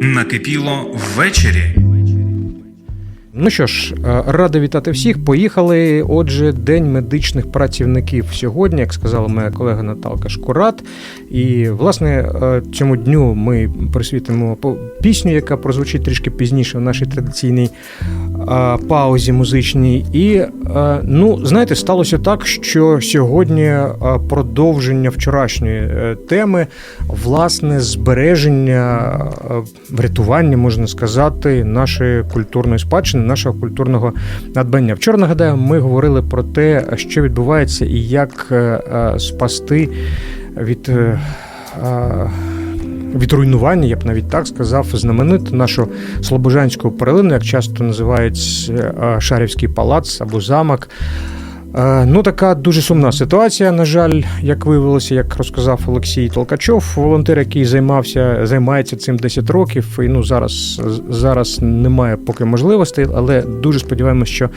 Накипіло ввечері. Ну що ж, е, радий вітати всіх. Поїхали. Отже, День медичних працівників сьогодні, як сказала моя колега Наталка Шкурат. І власне е, цьому дню ми присвітимо пісню, яка прозвучить трішки пізніше в нашій традиційній е, паузі музичній. І ну, знаєте, сталося так, що сьогодні продовження вчорашньої теми, власне, збереження, врятування, можна сказати, нашої культурної спадщини, нашого культурного надбання. Вчора нагадаю, ми говорили про те, що відбувається і як е, е, спасти від. е, Від руйнування, я б навіть так сказав, знамениту нашу Слобожанську перлину, як часто називають Шарівський палац або замок. Е, Ну, така дуже сумна ситуація. На жаль, як виявилося, як розказав Олексій Толкачов, волонтер, який займався, займається цим 10 років. І ну зараз зараз немає поки можливостей, але дуже сподіваємося, що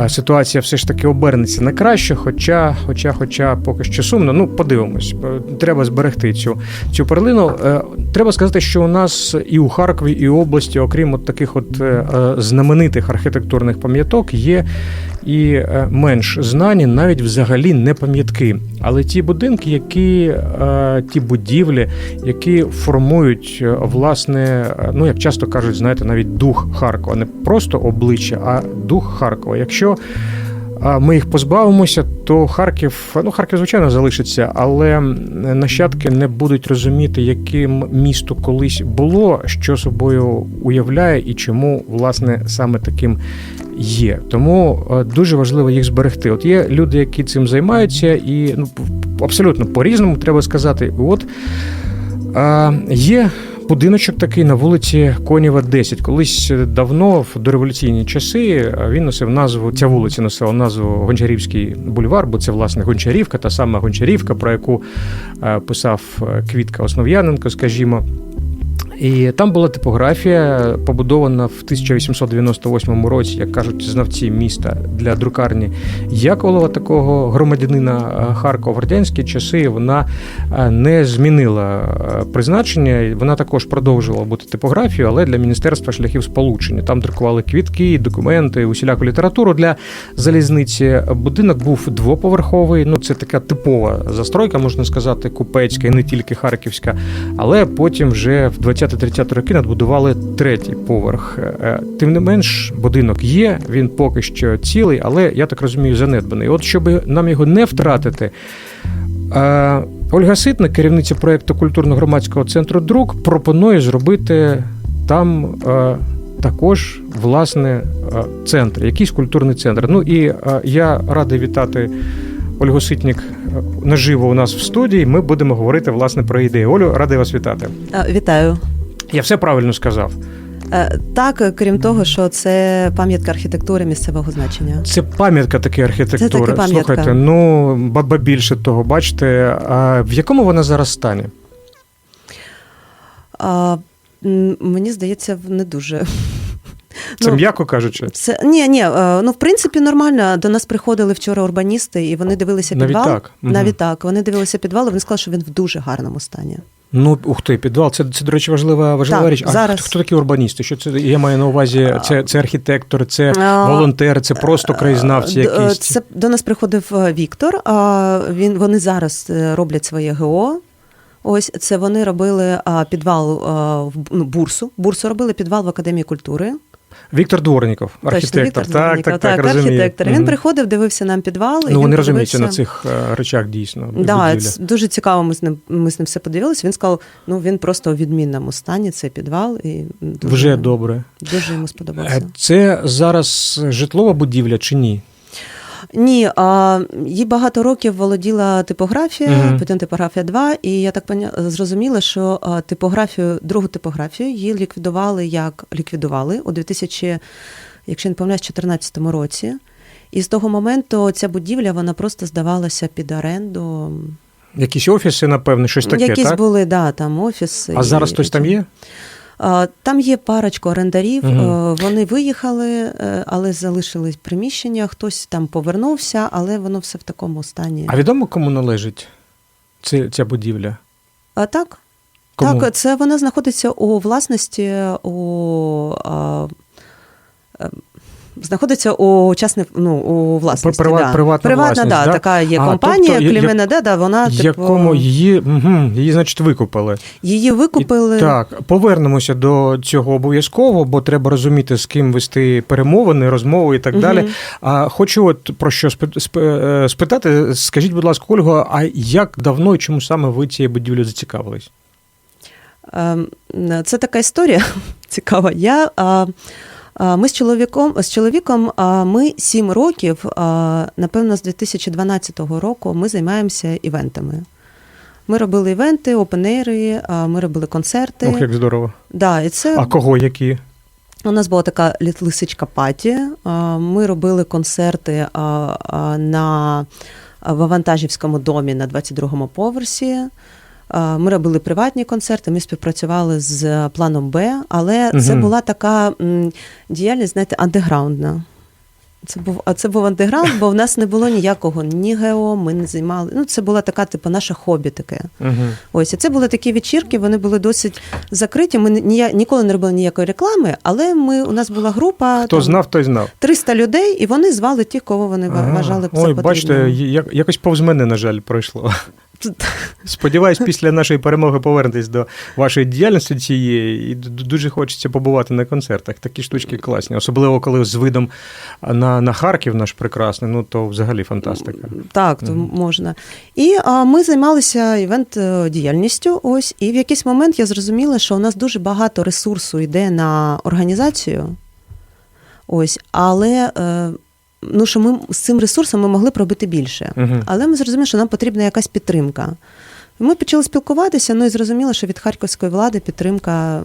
е, ситуація все ж таки обернеться на краще. Хоча, хоча, хоча поки що сумно. Ну, подивимось, треба зберегти цю цю перлину. Е, Треба сказати, що у нас і у Харкові, і у області, окрім от таких от знаменитих архітектурних пам'яток, є і менш знані, навіть взагалі не пам'ятки. Але ті будинки, які е, ті будівлі, які формують е, власне, е, ну як часто кажуть, знаєте, навіть дух Харкова, не просто обличчя, а дух Харкова. Якщо ми їх позбавимося, то Харків, ну Харків, звичайно, залишиться, але нащадки не будуть розуміти, яким місто колись було, що собою уявляє і чому власне саме таким є. Тому е, дуже важливо їх зберегти. От є люди, які цим займаються, і ну абсолютно по-різному треба сказати. От є будиночок такий на вулиці Конєва, 10. Колись давно, в дореволюційні часи, він носив назву, ця вулиця носила назву Гончарівський бульвар, бо це власне Гончарівка, та сама Гончарівка, про яку е, писав е, Квітка Основ'яненко, скажімо. І там була типографія, побудована в 1898 році, як кажуть знавці міста для друкарні Яковлева, такого громадянина е, Харкова в радянські часи. Вона е, не змінила е, призначення. Вона також продовжувала бути типографією, але для міністерства шляхів сполучення. Там друкували квітки, документи, усіляку літературу для залізниці. Будинок був двоповерховий. Ну це така типова застройка, можна сказати, купецька і не тільки харківська. Але потім вже в 20-30 роки надбудували третій поверх. Е, Тим не менш, будинок є, він поки що цілий, але я так розумію, занедбаний. От щоб нам його не втратити. е, Ольга Ситник, керівниця проєкту культурно-громадського центру Друк, пропонує зробити там е, також власне е, центр, якийсь культурний центр. Ну і е, я радий вітати Ольгу Ситник е, наживо у нас в студії. Ми будемо говорити власне про ідею. Олю, радий вас вітати. Вітаю. Я все правильно сказав. Е, Так, крім того, що це пам'ятка архітектури місцевого значення. Це пам'ятка таки архітектури. Це таки пам'ятка. Слухайте, ну баба більше того, бачите, а в якому вона зараз стані? А, мені здається, не дуже. Це Ну, м'яко кажучи. Це ні, ні, е, ну в принципі нормально. До нас приходили вчора урбаністи, і вони дивилися Навіть підвал. так? Мгм. Навіть так. Вони дивилися підвал, і вони сказали, що він в дуже гарному стані. Ну, ух ти, підвал. Це, це до речі, важлива, важлива Так, річ. А зараз. хто, хто такі урбаністи? Що це я маю на увазі? Це, це архітектор, це волонтери, волонтер, це просто краєзнавці е, якісь. Це до нас приходив е, Віктор. Він вони зараз е, роблять своє ГО. Ось це вони робили підвал в ну, бурсу. Бурсу робили підвал в Академії культури. Віктор Дворніков, архітектор. Точно, Віктор так, Дворніков, так, так, так, архітектор. Він приходив, дивився нам підвал. і Ну, вони він розуміються на цих е, речах дійсно. Да, це дуже цікаво. Ми з ним ми з ним все подивилися. Він сказав, ну він просто у відмінному стані цей підвал, і дуже, Вже добре. дуже йому Е, сподобався. Це зараз житлова будівля чи ні? Ні, а їй багато років володіла типографія, Мгм. потім типографія 2, і я так поня- зрозуміла, що типографію, другу типографію її ліквідували як ліквідували у 2000, якщо не помиляюсь, 2014 році. І з того моменту ця будівля вона просто здавалася під оренду. Якісь офіси, напевно, щось таке, Якісь так? були, да, там офіси. А зараз і- хтось там є? Там є парочка орендарів. Е, Вони виїхали, е, але залишились приміщення. Хтось там повернувся, але воно все в такому стані. А відомо, кому належить ця, ця будівля? А так, Кому? Так, це вона знаходиться у власності у. А, е, Знаходиться у частних, ну, у власності. Приват- да. приватна приватна власність, да, да? така є А, компанія, тобто, Клімена, да, да, вона типу, Якому її, угу, її, значить, викупили. її викупили. І, так, повернемося до цього обов'язково, бо треба розуміти, з ким вести перемовини, розмови і так Мгм. далі. А хочу от про що е, спитати. Скажіть, будь ласка, Ольго, а як давно і чому саме ви цією будівлею зацікавились? Ем, Це така історія цікава. Я, ми з чоловіком, з чоловіком ми сім років, напевно, з 2012 року ми займаємося івентами. Ми робили івенти, опенери, ми робили концерти. Ох, як здорово. Да, і це А кого які? у нас була така лисичка паті. Ми робили концерти на в Авантажівському домі на 22-му поверсі. Ми робили приватні концерти, ми співпрацювали з планом Б, але це була така діяльність, знаєте, андеграундна. Це був, а це був андеграунд, бо в нас не було ніякого ні ГО, ми не займали. Ну, це була така, типу, наше хобі таке. Угу. Ось, і це були такі вечірки, вони були досить закриті. Ми ні, ніколи не робили ніякої реклами, але ми, у нас була група Хто там, знав, той знав. 300 людей, і вони звали тих, кого вони Ага. вважали Ой, бачите, як- якось повз мене, на жаль, пройшло. Сподіваюсь, після нашої перемоги повернетесь до вашої діяльності цієї, і дуже хочеться побувати на концертах. Такі штучки класні, особливо коли з видом на, на Харків наш прекрасний, ну то взагалі фантастика. Так, то Мгм. можна. І а, ми займалися івент е, діяльністю. Ось, і в якийсь момент я зрозуміла, що у нас дуже багато ресурсу йде на організацію. Ось, але е, ну, що ми з цим ресурсом ми могли б робити більше. Угу. Але ми зрозуміли, що нам потрібна якась підтримка. І Ми почали спілкуватися, ну і зрозуміли, що від харківської влади підтримка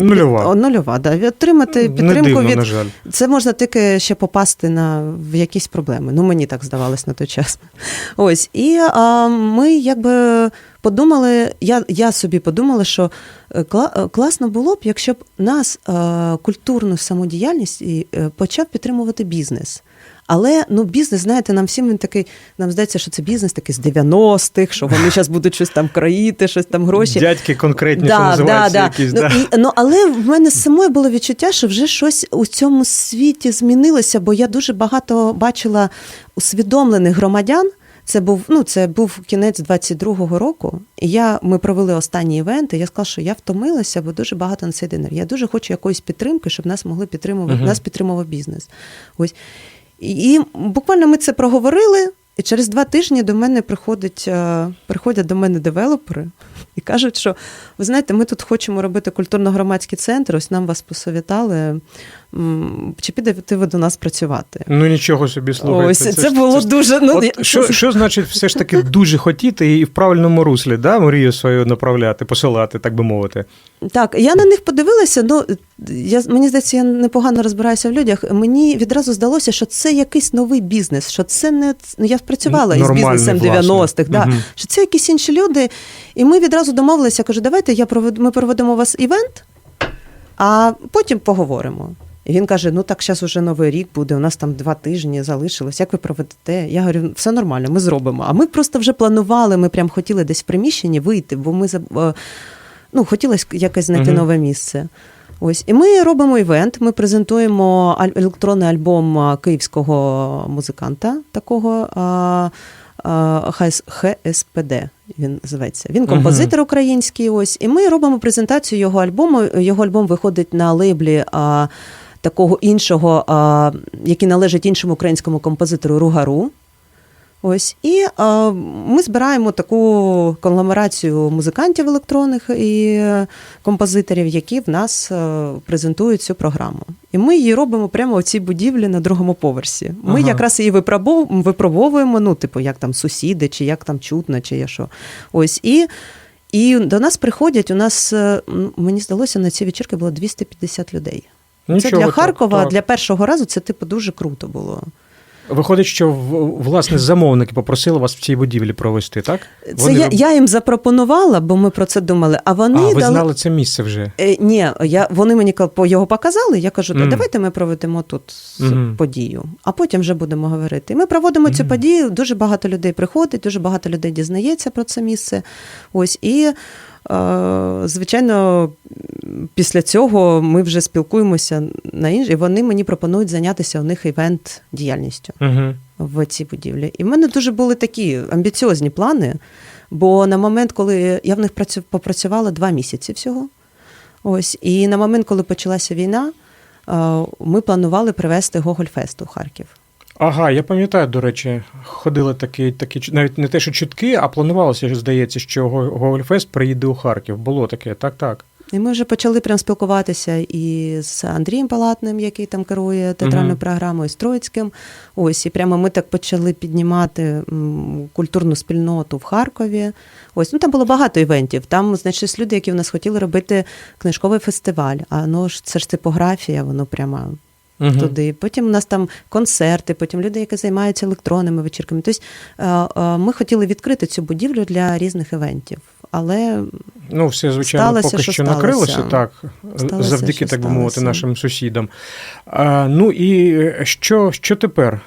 Нульова. О, нульова, да. Отримати Не підтримку дивно, від на жаль. це можна тільки ще попасти на в якісь проблеми. Ну мені так здавалось на той час. Ось і а, ми якби подумали. Я, я собі подумала, що е, кла- е, класно було б, якщо б нас е, культурну самодіяльність і, почав підтримувати бізнес. Але ну бізнес, знаєте, нам всім він такий, нам здається, що це бізнес такий з 90-х, що вони зараз будуть щось там країти, щось там гроші. Дядьки конкретні, що називаються якісь. Ну, да. і, ну, але в мене самої було відчуття, що вже щось у цьому світі змінилося, бо я дуже багато бачила усвідомлених громадян. Це був ну це був кінець 22-го року. І я ми провели останні івенти. Я сказала, що я втомилася, бо дуже багато на цей день. Я дуже хочу якоїсь підтримки, щоб нас могли підтримувати. Мгм. Нас підтримував бізнес. Ось і, буквально ми це проговорили. І через два тижні до мене приходить, е, приходять до мене девелопери і кажуть, що ви знаєте, ми тут хочемо робити культурно-громадський центр, ось нам вас посовітали. Чи підете ви до нас працювати? Ну нічого собі слухайте. ось це, ж- було ж- дуже. Ну, От я- що, що значить все ж таки дуже хотіти і в правильному руслі, да, мрію свою направляти, посилати, так би мовити. Так, я на них подивилася. Ну я мені здається, я непогано розбираюся в людях. Мені відразу здалося, що це якийсь новий бізнес. Що це не ну, я працювала із бізнесом власне. 90-х. Да, Мгм. Що це якісь інші люди. І ми відразу домовилися. Кажу, давайте я проведу, ми проведемо у вас івент, а потім поговоримо. І він каже: ну так зараз уже новий рік буде, у нас там два тижні залишилось. Як ви проведете? Я говорю, все нормально, ми зробимо. А ми просто вже планували, ми прям хотіли десь в приміщенні вийти, бо ми е, ну, хотілося якесь знайти Мгм. нове місце. Ось, і ми робимо івент. Ми презентуємо електронний альбом київського музиканта, такого ХС ХСПД. Він зветься. Він композитор український. Ось, і ми робимо презентацію його альбому. Його альбом виходить на лейблі. Такого іншого, а, який належить іншому українському композитору Ругару. Ось і а, ми збираємо таку конгломерацію музикантів електронних і композиторів, які в нас презентують цю програму. І ми її робимо прямо в цій будівлі на другому поверсі. Ми Ага. якраз її випробов- випробовуємо, ну, типу, як там сусіди, чи як там чутно, чи я що. Ось і. І до нас приходять. У нас мені здалося на цій вечірки було 250 людей. Це для Харкова так. для першого разу це типу дуже круто було. Виходить, що власне замовники попросили вас в цій будівлі провести, так? Це Вони я, я їм запропонувала, бо ми про це думали. А вони а, ви дали знали це місце вже. Е, ні, я вони мені його показали. Я кажу, Мгм. давайте ми проведемо тут Мгм. подію, а потім вже будемо говорити. І ми проводимо цю подію. Дуже багато людей приходить, дуже багато людей дізнається про це місце. Ось і звичайно, після цього ми вже спілкуємося на інші, і вони мені пропонують зайнятися у них івент діяльністю Угу. в цій будівлі. І в мене дуже були такі амбіціозні плани. Бо на момент, коли я в них попрацювала два місяці всього. Ось, і на момент, коли почалася війна, е, ми планували привезти Гогольфест у Харків. Ага, я пам'ятаю, до речі, ходили такі, такі навіть не те, що чутки, а планувалося, що, здається, що Го- Гогольфест приїде у Харків. Було таке, так, так. І ми вже почали прям спілкуватися і з Андрієм Палатним, який там керує театральною Мгм. програмою, з Троїцьким. Ось, і прямо ми так почали піднімати культурну спільноту в Харкові. Ось, ну там було багато івентів. Там знайшлись люди, які в нас хотіли робити книжковий фестиваль. А ну ж це ж типографія, воно прямо Угу. туди. Потім у нас там концерти, потім люди, які займаються електронними вечірками. Тобто е, е, ми хотіли відкрити цю будівлю для різних івентів. Але Ну, все, звичайно, Сталося, поки що що сталося. накрилося, так, Сталося, завдяки, так би мовити, нашим сусідам. А, ну і що, що тепер?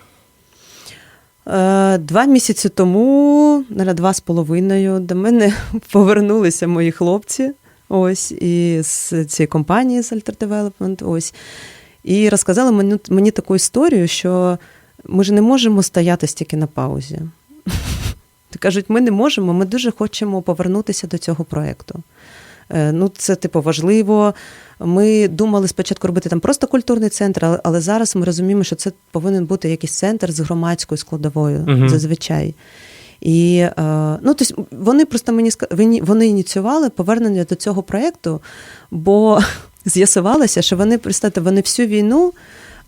Е, Два місяці тому, на два з половиною, до мене повернулися мої хлопці. Ось і з цієї компанії з Alter Development, ось і розказали мені, мені таку історію, що ми ж не можемо стояти стільки на паузі. Кажуть, ми не можемо, ми дуже хочемо повернутися до цього проєкту. Е, Ну, це типу важливо. Ми думали спочатку робити там просто культурний центр, але, але зараз ми розуміємо, що це повинен бути якийсь центр з громадською складовою Мгм. зазвичай. І е, ну, тобто вони просто мені вони ініціювали повернення до цього проєкту, бо з'ясувалося, що вони представте, вони всю війну.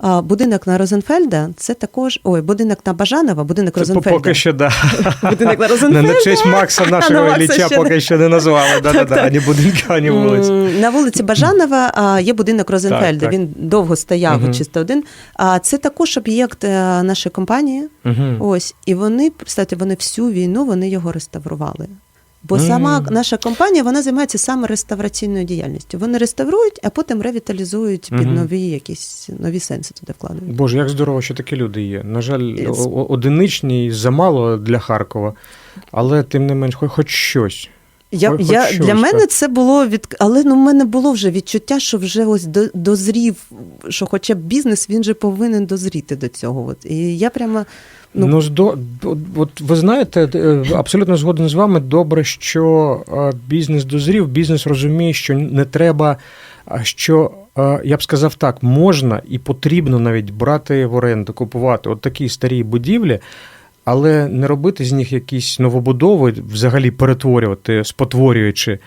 а, Будинок на Розенфельда це також ой, будинок на Бажанова, будинок Це Розенфельда. поки що, да. Будинок на На, Розенфельда. на честь Макса нашого Макса Ілліча ще поки що не назвали. Да, да, да, так. ані будинки, ані вулиці. На вулиці Бажанова а, є будинок Розенфельда. Так, так. Він довго стояв Мгм. чисто один. А це також об'єкт е, нашої компанії. Угу. Ось, і вони, представте, вони всю війну вони його реставрували. Бо сама наша компанія вона займається саме реставраційною діяльністю. Вони реставрують, а потім ревіталізують під нові якісь нові сенси туди вкладають. Боже, як здорово, що такі люди є. На жаль, одиничні замало для Харкова, але тим не менш, хоч, хоч щось. Я, Хоч я, щось, для мене так. це було від. Але ну, в мене було вже відчуття, що вже ось до, дозрів, що хоча б бізнес він же повинен дозріти до цього. От. І я прямо. Ну, Ну, здо... от- ви знаєте, е, абсолютно згоден з вами. Добре, що е, бізнес дозрів, бізнес розуміє, що не треба, що е, я б сказав так, можна і потрібно навіть брати в оренду, купувати от такі старі будівлі. Але не робити з них якісь новобудови, взагалі перетворювати, спотворюючи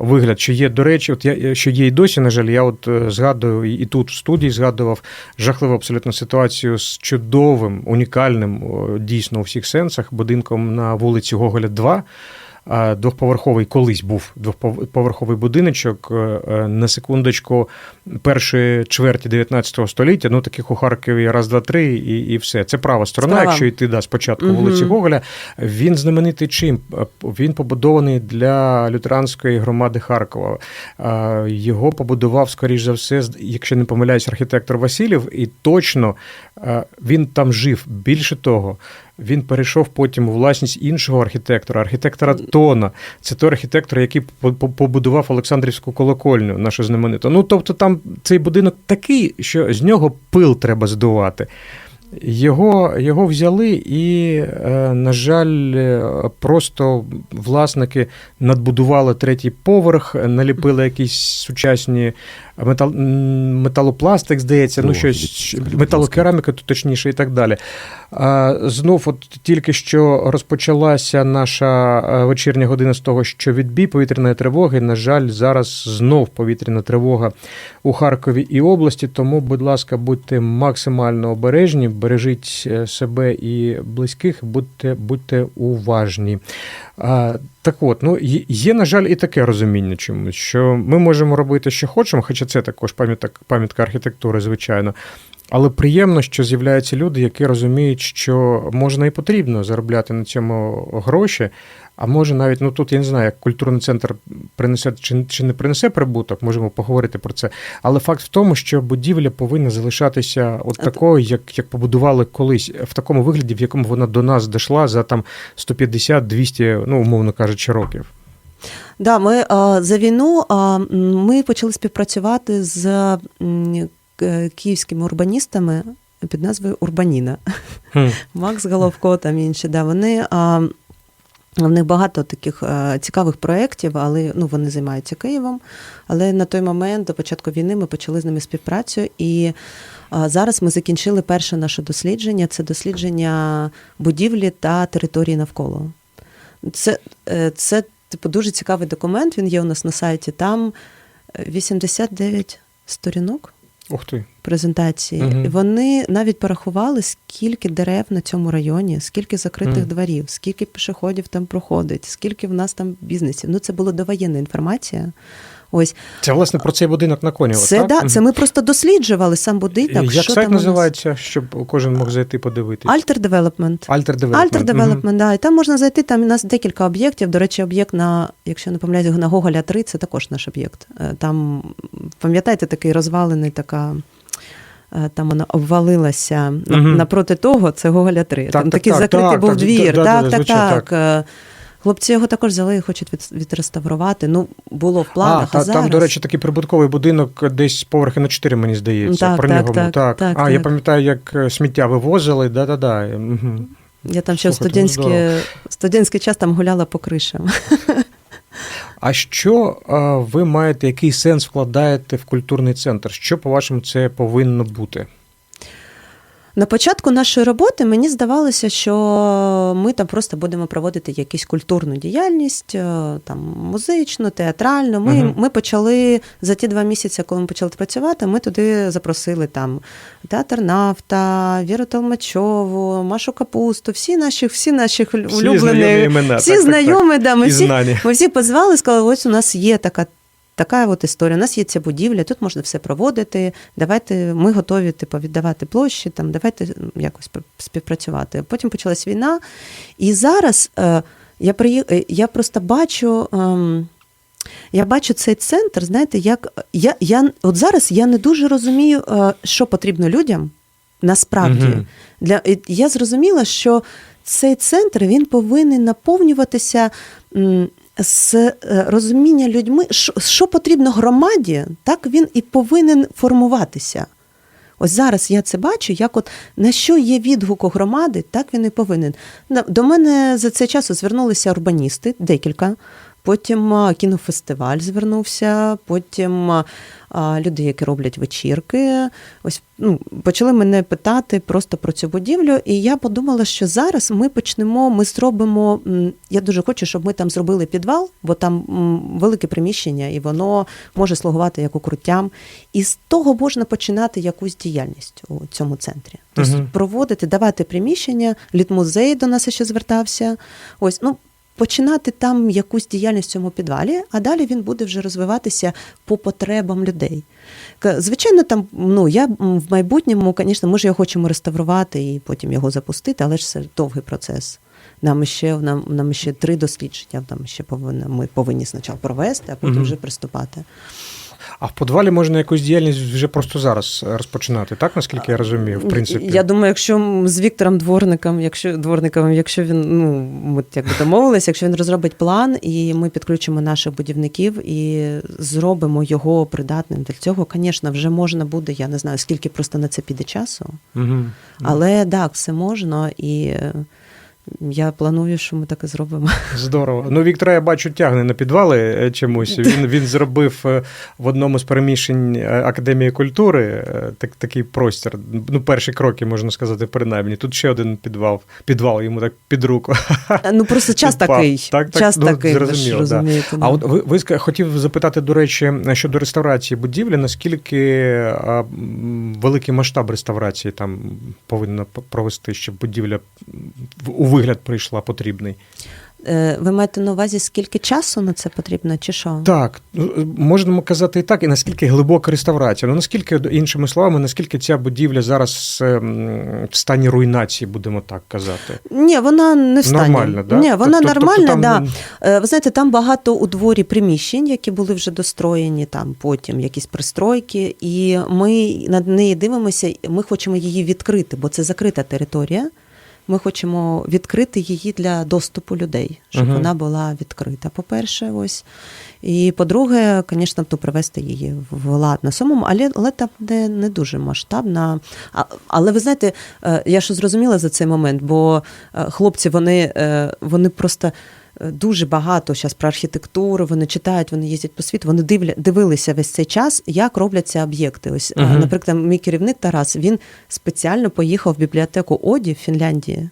вигляд, що є, до речі, от я, що є і досі, на жаль, я от е, згадую і тут в студії згадував жахливу абсолютно ситуацію з чудовим, унікальним, дійсно у всіх сенсах, будинком на вулиці Гоголя 2. Двохповерховий колись був двохповерховий будиночок е, е, на секундочку першої чверті 19 століття. Ну таких у Харкові раз, два, три, і, і все. Це права сторона. Справа. Якщо йти да, спочатку Мгм. вулиці Гоголя, він знаменитий чим? Е, Він побудований для лютеранської громади Харкова. Його побудував, скоріш за все, якщо не помиляюсь, архітектор Васильєв, і точно він там жив. Більше того, він перейшов потім у власність іншого архітектора, архітектора Тона. Це той архітектор, який по- по- побудував Олександрівську колокольню, нашу знамениту. Ну тобто, там цей будинок такий, що з нього пил треба здувати. Його, його взяли, і, е, на жаль, е, просто власники надбудували третій поверх, наліпили якісь сучасні метал, металопластик, здається, ну О, щось металокераміка, то точніше, і так далі. Знов, от тільки що розпочалася наша е, вечірня година з того, що відбій повітряної тривоги. На жаль, зараз знов повітряна тривога у Харкові і області. Тому, будь ласка, будьте максимально обережні, бережіть е, себе і близьких, будьте, будьте уважні. Так от, ну є, на жаль, і таке розуміння чомусь, що ми можемо робити, що хочемо, хоча це також пам'ятка, пам'ятка архітектури, звичайно. Але приємно, що з'являються люди, які розуміють, що можна і потрібно заробляти на цьому гроші. А може навіть, ну тут я не знаю, як культурний центр принесе чи, чи не принесе прибуток, можемо поговорити про це. Але факт в тому, що будівля повинна залишатися от такою, як, як побудували колись, в такому вигляді, в якому вона до нас дійшла за там 150-200, ну умовно кажучи, років. Да, ми а, за війну а, ми почали співпрацювати з київськими урбаністами під назвою Урбаніна. Хм. Макс Головко там інші. Да, вони, а, в них багато таких а, цікавих проєктів, але ну, вони займаються Києвом. Але на той момент, до початку війни, ми почали з ними співпрацю. І а, зараз ми закінчили перше наше дослідження це дослідження будівлі та території навколо. Це, е, це типу, дуже цікавий документ. Він є у нас на сайті. Там е, 89 сторінок Ух ти. Презентації. І Вони навіть порахували, скільки дерев на цьому районі, скільки закритих Мгм. дворів, скільки пішоходів там проходить, скільки в нас там бізнесів. Ну, це була довоєнна інформація. Ось Це власне про цей будинок на коні. це, так? да, це ми просто досліджували сам будинок. Як що сайт там називається, щоб кожен мог зайти Development. Alter Development. Alter Development, да. І там можна зайти. Там у нас декілька об'єктів. До речі, об'єкт на, якщо не помиляюсь, на Гоголя 3, це також наш об'єкт. Е, Там, пам'ятаєте, такий розвалений така. Е, Там вона обвалилася Мгм. напроти того, це Гоголя 3. Так, там так, такий так, закритий так, був так, двір. да, так, да, так, так. Е, Хлопці його також взяли і хочуть від, відреставрувати. Ну, було в планах. А, та, зараз... там, до речі, такий прибутковий будинок десь поверхи на 4, мені здається. Так, Про так, нього так, так. так, а, я пам'ятаю, як е, сміття вивозили, да-да-да. Я там ще в ну, студентський, студентський час там гуляла по кришам. А що ви маєте, який сенс вкладаєте в культурний центр? Що, по-вашому, це повинно бути? На початку нашої роботи мені здавалося, що ми там просто будемо проводити якусь культурну діяльність, е, там музичну, театральну. Ми, Мгм. ми почали за ті два місяці, коли ми почали працювати, ми туди запросили там театр Нафта, Віру Толмачову, Машу Капусту, всі наші, всі наші Всі улюблені, знайомі імена. всі так, так, так. да, ми всі, ми всіх позвали, сказали, ось у нас є така. Така от історія. У нас є ця будівля, тут можна все проводити. Давайте ми готові типу, віддавати площі, там давайте якось співпрацювати. Потім почалась війна, і зараз е, я приї... е, я просто бачу. ем, я бачу цей центр, знаєте, як я, я от зараз я не дуже розумію, е, що потрібно людям насправді. Мгм. Для я зрозуміла, що цей центр він повинен наповнюватися з е, розуміння людьми, що, потрібно громаді, так він і повинен формуватися. Ось зараз я це бачу, як от на що є відгук у громади, так він і повинен. До мене за цей час звернулися урбаністи, декілька. Потім кінофестиваль звернувся, потім люди, які роблять вечірки. Ось ну, почали мене питати просто про цю будівлю. І я подумала, що зараз ми почнемо, ми зробимо. Я дуже хочу, щоб ми там зробили підвал, бо там велике приміщення, і воно може слугувати як укриттям. І з того можна починати якусь діяльність у цьому центрі. Тобто Мгм. проводити, давати приміщення, літмузей до нас ще звертався. Ось, ну. Починати там якусь діяльність в цьому підвалі, а далі він буде вже розвиватися по потребам людей. Звичайно, там ну я в майбутньому, звісно, ми ж його хочемо реставрувати і потім його запустити, але ж це довгий процес. Нам ще нам, нам ще три дослідження. Там ще повинна ми повинні спочатку провести, а потім Мгм. вже приступати. А в підвалі можна якусь діяльність вже просто зараз розпочинати, так наскільки я розумію, в принципі. Я думаю, якщо з Віктором Дворником, якщо дворником, якщо він ну ми якби домовилися, якщо він розробить план, і ми підключимо наших будівників і зробимо його придатним для цього, звісно, вже можна буде. Я не знаю, скільки просто на це піде часу, Мгм. але так, все можна, і я планую, що ми так і зробимо. Здорово. Ну, Віктора, я бачу, тягне на підвали е, чомусь. Він, він зробив е, в одному з переміщень е, Академії культури так, такий простір. Ну, перші кроки, можна сказати, принаймні. Тут ще один підвал, підвал йому так під руку. Ну просто час Підпав. такий. Так, так, час ну, такий, ви ж зрозуміло, да. А от ви, ви хотів запитати, до речі, щодо реставрації будівлі, наскільки великий масштаб реставрації там повинна провести, щоб будівля в- у вигляд прийшла потрібний? Е, Ви маєте на увазі, скільки часу на це потрібно, чи що? Так, ну, можемо казати і так, і наскільки глибока реставрація. Ну наскільки, іншими словами, наскільки ця будівля зараз ем, в стані руйнації, будемо так казати. Ні, вона не в стані. Нормально, да? Ні, вона Тобто- нормальна, тобто там- Е, Ви знаєте, там багато у дворі приміщень, які були вже достроєні, там потім якісь пристройки, і ми над неї дивимося, ми хочемо її відкрити, бо це закрита територія. Ми хочемо відкрити її для доступу людей, щоб Мгм. вона була відкрита. По-перше, ось. І по-друге, звісно, то привести її в лад на самому, але, але там не, не дуже масштабна. А, але ви знаєте, е, я що зрозуміла за цей момент, бо е, хлопці вони, е, вони просто. Е, Дуже багато зараз про архітектуру, вони читають, вони їздять по світу, вони дивля, дивилися весь цей час, як робляться об'єкти. Ось, uh -huh. наприклад, мій керівник Тарас він спеціально поїхав в бібліотеку Оді в Фінляндії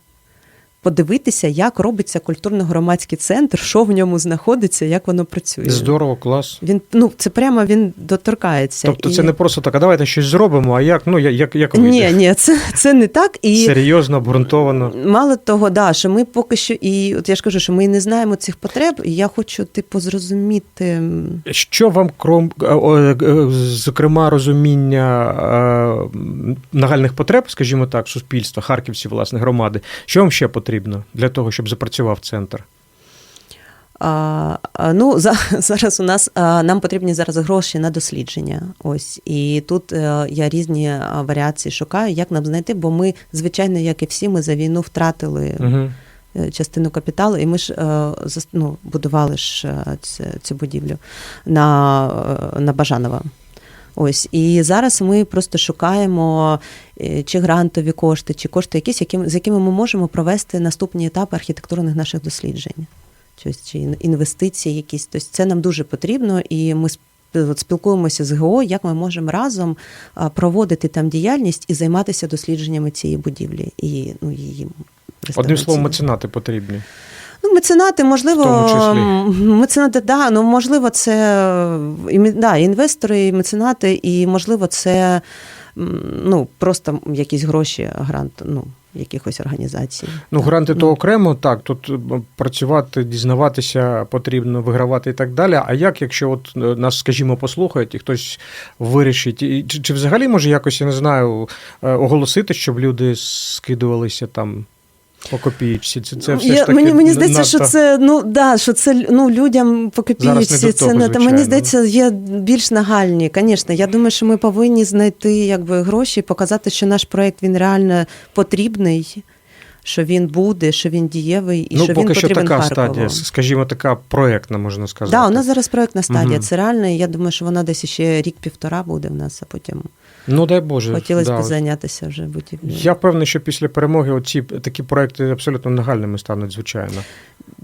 подивитися, як робиться культурно-громадський центр, що в ньому знаходиться, як воно працює. Здорово, клас. Він ну це прямо він доторкається. Тобто І- це не просто так, а давайте щось зробимо, а як, ну, як, як вийде? ні, ні, це, це не так. І Серйозно, обґрунтовано. мало того, да, що ми поки що, і от я ж кажу, що ми не знаємо цих потреб, і я хочу, типу, зрозуміти. Що вам, крім, е, е, зокрема, розуміння е, нагальних потреб, скажімо так, суспільства, харківців, власне, громади, що вам ще потрібно для того, щоб запрацював центр? А, а, ну, за, зараз у нас а, нам потрібні зараз гроші на дослідження. Ось і тут е, я різні варіації шукаю, як нам знайти, бо ми, звичайно, як і всі, ми за війну втратили Угу. частину капіталу, і ми ж е, ну, будували ж цю, цю будівлю на, на Бажанова. Ось і зараз ми просто шукаємо е, чи грантові кошти, чи кошти якісь, яким, з якими ми можемо провести наступні етапи архітектурних наших досліджень. Чи інвестиції якісь. Тобто це нам дуже потрібно, і ми сп- спілкуємося з ГО, як ми можемо разом проводити там діяльність і займатися дослідженнями цієї будівлі і ну, її. Одним словом, меценати потрібні. Ну, меценати, можливо, меценати, да, ну можливо, це і да, інвестори, і меценати, і можливо, це ну, просто якісь гроші, грант, ну, якихось організацій. Ну, Так. гранти то окремо, так, тут працювати, дізнаватися потрібно, вигравати і так далі. А як, якщо от е, нас, скажімо, послухають і хтось вирішить, і, чи, чи взагалі може якось, я не знаю, е, оголосити, щоб люди скидувалися там по копієчці? Це, це все Я, ж таки мені, мені здається, що це ну да, що це ну людям по копійці. Це не та мені здається, є більш нагальні. Звісно, я думаю, що ми повинні знайти якби гроші, і показати, що наш проект він реально потрібний, що він буде, що він дієвий і ну, що поки він що така Харкову. стадія, скажімо, така проектна, можна сказати. Да, у нас зараз проектна стадія. Мгм. Це реально. і Я думаю, що вона десь ще рік-півтора буде в нас, а потім Ну, дай Боже. хотілося да. б зайнятися вже будівлею. Я певний, що після перемоги оці такі проекти абсолютно нагальними стануть, звичайно.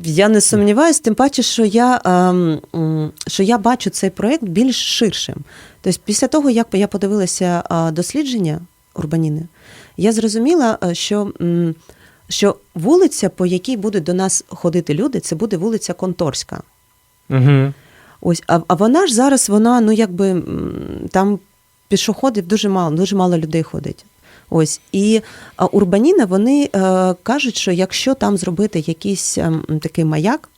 Я не сумніваюся, тим паче, що я, ем, що я бачу цей проєкт більш ширшим. Тобто, після того, як я подивилася дослідження урбаніни, я зрозуміла, е, що, що вулиця, по якій будуть до нас ходити люди, це буде вулиця Конторська. Угу. Ось, а, а вона ж зараз, вона, ну якби там пішоходів дуже мало, дуже мало людей ходить. Ось і урбаніни вони е, кажуть, що якщо там зробити якийсь ем, такий маяк,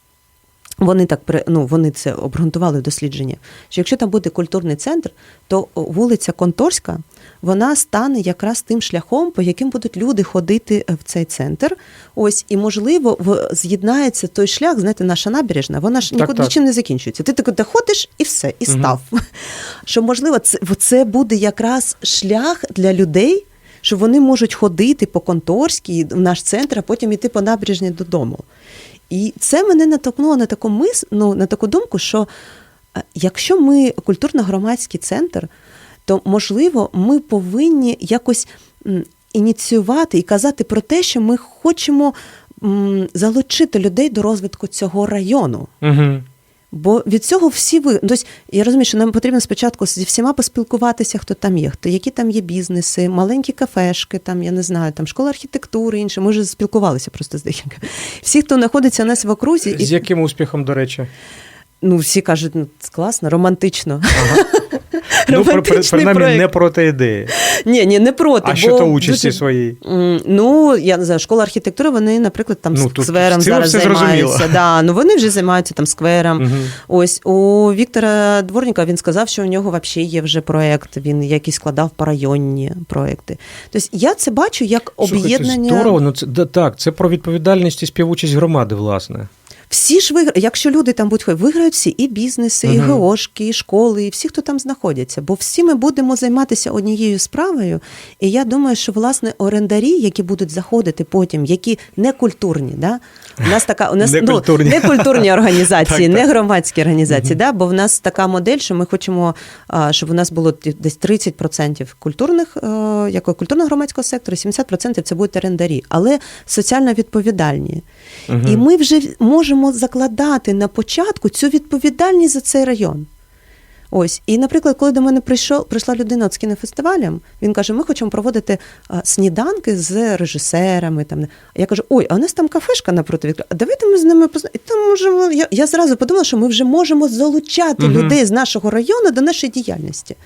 вони так ну, вони це обґрунтували в дослідженні, що якщо там буде культурний центр, то вулиця Конторська вона стане якраз тим шляхом, по яким будуть люди ходити е, в цей центр. Ось і можливо в з'єднається той шлях, знаєте, наша набережна, вона ж Так, нікуди так. нічим не закінчується. Ти таки доходиш і все, і став. Що можливо, це, це буде якраз шлях для людей. Що вони можуть ходити по конторській в наш центр, а потім йти по набережні додому. І це мене натокнуло на таку мис, ну, на таку думку, що е, якщо ми культурно-громадський центр, то можливо ми повинні якось ініціювати і казати про те, що ми хочемо залучити людей до розвитку цього району. Угу. Бо від цього всі ви. Тобто, я розумію, що нам потрібно спочатку зі всіма поспілкуватися, хто там є, хто які там є бізнеси, маленькі кафешки, там я не знаю, там школа архітектури, інше. Ми вже спілкувалися просто з декілька. Всі, хто знаходиться у нас в окрузі, З і яким успіхом, до речі? ну всі кажуть, ну це класно, романтично. Ну, при- при- принаймні, проект. не проти ідеї. Ні, ні, не проти. А бо щодо участі дуже- своєї. Ну, я не знаю, школа архітектури, вони, наприклад, там Ну, тут сквером зараз все займаються. Да, ну вони вже займаються там сквером. Угу. Ось у Віктора Дворніка він сказав, що у нього взагалі є вже проект. Він якийсь складав парайонні проекти. Тобто я це бачу як об'єднання. Здорово, ну це да, так, це про відповідальність і співучасть громади, власне. Всі ж виграють, якщо люди там будуть виграють всі і бізнеси, і Мгм. ГОшки, і школи, і всі, хто там знаходяться. Бо всі ми будемо займатися однією справою. І я думаю, що власне орендарі, які будуть заходити потім, які не культурні, да? У нас така у нас Некультурні. ну, не культурні організації, не громадські організації, да? бо в нас така модель, що ми хочемо, щоб у нас було десь 30% культурних, е, якого культурного громадського сектору, 70% це будуть орендарі, але соціально відповідальні. І ми вже можемо закладати на початку цю відповідальність за цей район. Ось, і, наприклад, коли до мене прийшов, прийшла людина з кінофестивалем, він каже: ми хочемо проводити а, сніданки з режисерами. Там. Я кажу, ой, а у нас там кафешка напроти відкрита. Давайте ми з ними позна... І там можемо. Я, я зразу подумала, що ми вже можемо залучати Мгм. людей з нашого району до нашої діяльності.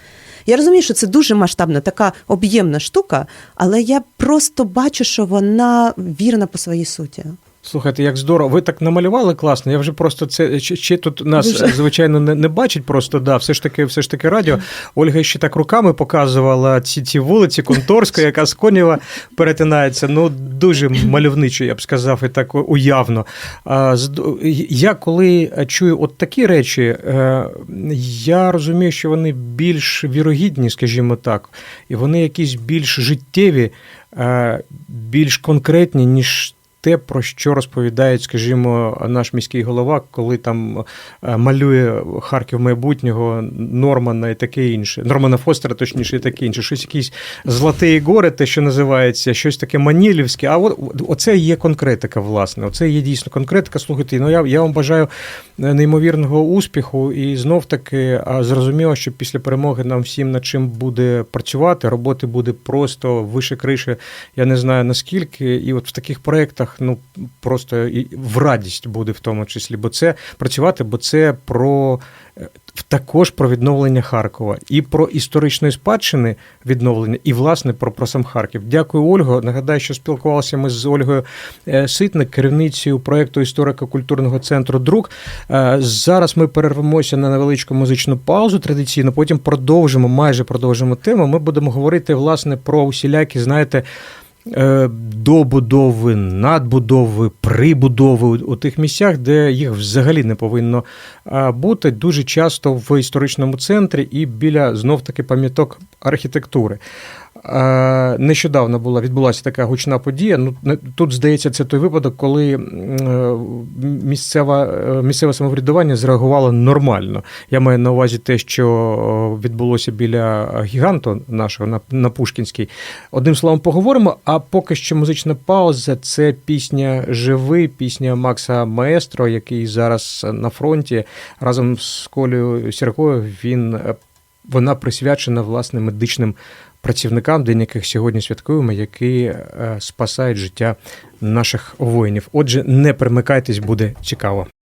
Я розумію, що це дуже масштабна, така об'ємна штука, але я просто бачу, що вона вірна по своїй суті. Слухайте, як здорово. Ви так намалювали класно. Я вже просто це чи, чи тут нас вже- звичайно не, не бачить. Просто да, все ж таки, все ж таки радіо. Ольга ще так руками показувала ці ці вулиці Конторська, яка з Конєва перетинається. Ну дуже мальовничо, я б сказав, і так уявно. А, Я коли чую от такі речі, е, я розумію, що вони більш вірогідні, скажімо так, і вони якісь більш життєві, е, більш конкретні, ніж те, про що розповідає, скажімо, наш міський голова, коли там е, малює Харків майбутнього, Нормана і таке інше. Нормана Фостера, точніше, і таке інше. Щось якісь золоті гори, те, що називається, щось таке манілівське. А от оце є конкретика, власне. Оце є дійсно конкретика. Слухайте, ну я, я вам бажаю е, неймовірного успіху, і знов таки зрозуміло, що після перемоги нам всім над чим буде працювати. Роботи буде просто вище криші. Я не знаю наскільки. І от в таких проєктах ну просто і в радість буде в тому числі, бо це працювати, бо це про е, також про відновлення Харкова і про історичної спадщини відновлення, і власне про, про сам Харків. Дякую, Ольго. Нагадаю, що спілкувалися ми з Ольгою е, Ситник, керівницею проєкту історико-культурного центру Друк. Е, Зараз ми перервемося на невеличку музичну паузу традиційно. Потім продовжимо, майже продовжимо тему. Ми будемо говорити власне про усілякі, знаєте. Е, Добудови, надбудови, прибудови у- тих місцях, де їх взагалі не повинно бути, дуже часто в історичному центрі і біля знов таки пам'яток архітектури. Е, Нещодавно була відбулася така гучна подія. Ну тут здається, це той випадок, коли е, місцева е, місцеве самоврядування зреагувало нормально. Я маю на увазі те, що е, відбулося біля гіганту нашого на, на Пушкінській. Одним словом, поговоримо. А поки що музична пауза це пісня Живи, пісня Макса Маестро, який зараз на фронті разом з Колею Сіркою. Він е, вона присвячена власне медичним працівникам, день яких сьогодні святкуємо, які е, спасають життя наших воїнів. Отже, не перемикайтесь, буде цікаво.